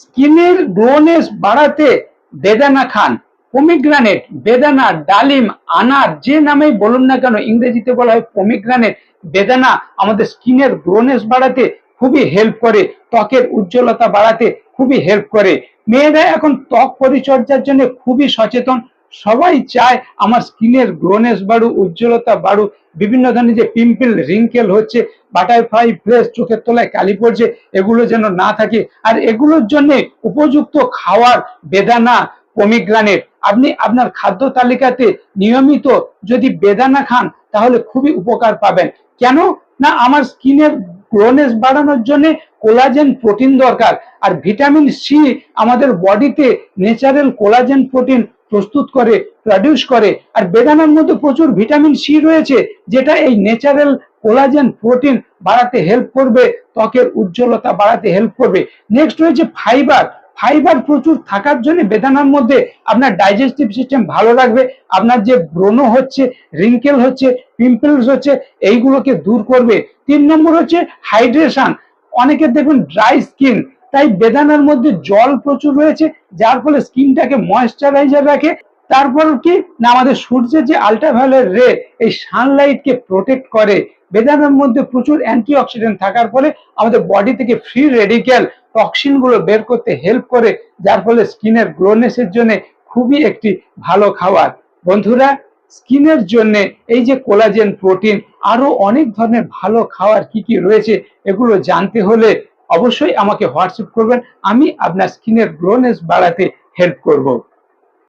স্কিনের গ্লোনেস বাড়াতে বেদানা খান। পমিগ্রানেট, বেদানা, ডালিম, আনার যে নামেই বলুন না কেন ইংরেজিতে বলা হয় পমিগ্রানেট, বেদানা আমাদের স্কিনের গ্লোনেস বাড়াতে খুবই হেল্প করে, ত্বকের উজ্জ্বলতা বাড়াতে খুবই হেল্প করে। মেয়েরা এখন ত্বক পরিচর্যার জন্য খুবই সচেতন সবাই চায় আমার স্কিনের গ্লোনেস বাড়ু, উজ্জ্বলতা বাড়ু, বিভিন্ন ধরনের যে পিম্পল রিঙ্কেল হচ্ছে, বাটারফ্লাই ফ্লেস চোখের তলায় কালি পড়ছে, এগুলো যেন না থাকে। আর এগুলোর জন্য উপযুক্ত খাওয়ার বেদানা, পমিগ্রানেট। আপনি আপনার খাদ্য তালিকাতে নিয়মিত যদি বেদানা খান, তাহলে খুবই উপকার পাবেন। কেন? না, আমার স্কিনের গ্লোনেস বাড়ানোর জন্য কোলাজেন প্রোটিন দরকার। আর ভিটামিন সি আমাদের বডিতে ন্যাচারাল কোলাজেন প্রোটিন প্রস্তুত করে প্রডিউস করে। আর বেদানার মধ্যে প্রচুর ভিটামিন সি রয়েছে, যেটা এই ন্যাচারাল কোলাজেন প্রোটিন বাড়াতে হেল্প করবে, ত্বকের উজ্জ্বলতা বাড়াতে হেল্প করবে। নেক্সট রয়েছে ফাইবার ফাইবার প্রচুর থাকার জন্য বেদানার মধ্যে আপনার ডাইজেস্টিভ সিস্টেম ভালো রাখবে। আপনার যে ব্রণ হচ্ছে রিঙ্কেল হচ্ছে পিম্পলস হচ্ছে, এইগুলোকে দূর করবে। তিন নম্বর হচ্ছে হাইড্রেশন অনেকের দেখুন ড্রাই স্কিন তাই বেদানার মধ্যে জল প্রচুর রয়েছে, যার ফলে স্কিনটাকে ময়েশ্চারাইজার রাখে। তারপর কি? না, আমাদের সূর্যের যে আল্ট্রাভায়োলেট রে এই সানলাইটকে প্রোটেক্ট করে। বেদানার মধ্যে প্রচুর অ্যান্টিঅক্সিডেন্ট থাকার ফলে আমাদের বডি থেকে ফ্রি রেডিক্যাল টক্সিনগুলো বের করতে হেল্প করে, যার ফলে স্কিনের গ্লোনেসের জন্য খুবই একটি ভালো খাবার। বন্ধুরা, স্কিনের জন্য এই যে কোলাজেন প্রোটিন আরও অনেক ধরনের ভালো খাবার কি কি রয়েছে, এগুলো জানতে হলে অবশ্যই আমাকে হোয়াটসঅ্যাপ করবেন। আমি আপনার স্কিনের গ্লোনেস বাড়াতে হেল্প করব।